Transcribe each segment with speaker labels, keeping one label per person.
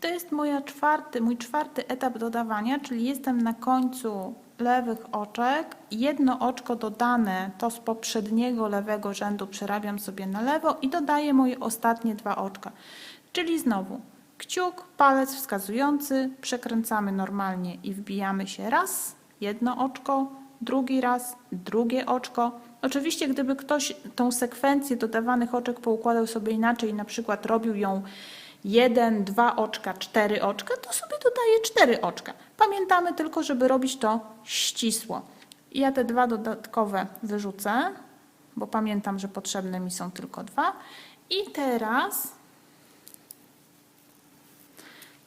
Speaker 1: to jest moja czwarty, mój czwarty etap dodawania, czyli jestem na końcu lewych oczek. Jedno oczko dodane, to z poprzedniego lewego rzędu przerabiam sobie na lewo i dodaję moje ostatnie dwa oczka. Czyli znowu kciuk, palec wskazujący, przekręcamy normalnie i wbijamy się raz, jedno oczko, drugi raz, drugie oczko. Oczywiście, gdyby ktoś tą sekwencję dodawanych oczek poukładał sobie inaczej, na przykład robił ją jeden, dwa oczka, cztery oczka, to sobie dodaje cztery oczka. Pamiętamy tylko, żeby robić to ścisło. Ja te dwa dodatkowe wyrzucę, bo pamiętam, że potrzebne mi są tylko dwa. I teraz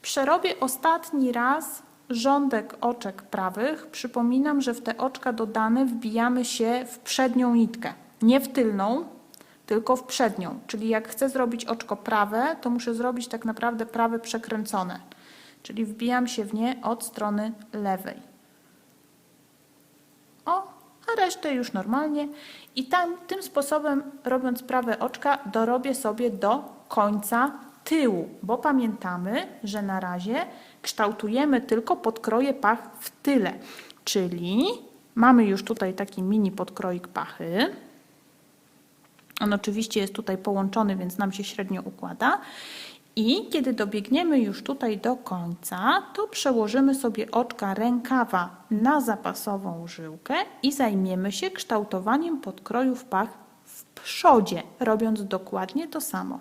Speaker 1: Przerobię ostatni raz rządek oczek prawych. Przypominam, że w te oczka dodane wbijamy się w przednią nitkę. Nie w tylną, tylko w przednią. Czyli jak chcę zrobić oczko prawe, to muszę zrobić tak naprawdę prawe przekręcone. Czyli wbijam się w nie od strony lewej. O, a resztę już normalnie. I tam, tym sposobem, robiąc prawe oczka, dorobię sobie do końca tyłu, bo pamiętamy, że na razie kształtujemy tylko podkroje pach w tyle. Czyli mamy już tutaj taki mini podkroik pachy. On oczywiście jest tutaj połączony, więc nam się średnio układa. I kiedy dobiegniemy już tutaj do końca, to przełożymy sobie oczka rękawa na zapasową żyłkę i zajmiemy się kształtowaniem podkrojów pach w przodzie, robiąc dokładnie to samo.